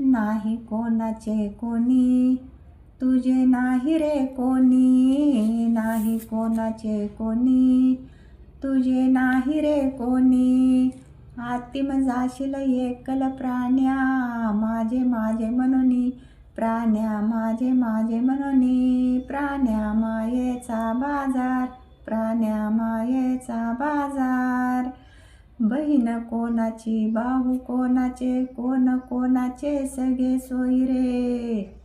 नाही कोणाचे कोणी? तुझे नाही रे कोणी. नाही कोणाचे कोणी. तुझे नाही रे कोणी. आतिम जाशील एकल प्राण्या. माझे माझे म्हणून प्राण्या. माझे माझे म्हणून प्राण्या. मायेचा बाजार. प्राण्या मायेचा बाजार. बहीण कोणाची भाऊ कोणाचे कोण कोणाचे सगळे सोयरे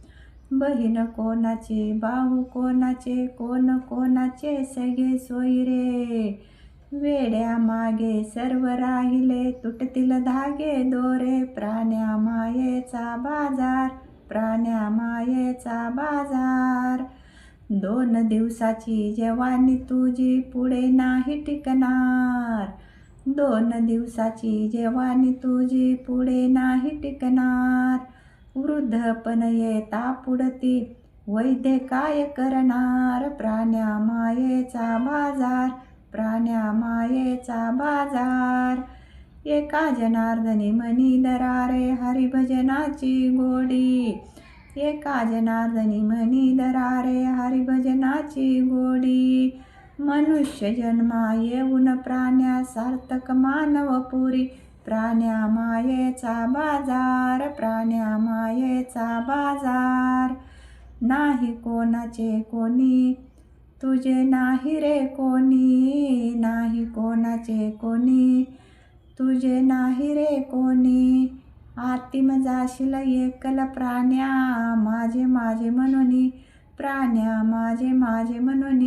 बहीण कोणाची भाऊ कोणाचे कोण कोणाचे सगळे सोयरे वेड्या मागे सर्व राहिले तुटतील धागे दोरे. प्राण्या मायेचा बाजार प्राण्या मायेचा बाजार. दोन दिवसाची जवानी तुझी पुढे नाही टिकणार. दोन दिवसाची जवानी तुझी पुढे नाही टिकणार. वृद्धपण येता पुढती वैद्य काय करणार? प्राण्या मायेचा बाजार प्राण्या मायेचा बाजार. एका जनार्दनी मनी दरारे हरिभजनाची गोडी. एका जनार्दनी मनी दरारे हरिभजनाची गोडी. मनुष्य जन्मा येऊन प्राण्या सार्थक मानव पुरी. प्राण्या मायेचा बाजार प्राण्या मायेचा बाजार. नाही कोणाचे कोणी तुझे नाही रे कोणी. नाही कोणाचे कोणी तुझे नाही रे कोणी. आतिम जाशील एकल प्राण्या माझे माझे म्हणून. प्राण्या माझे माझे म्हणून.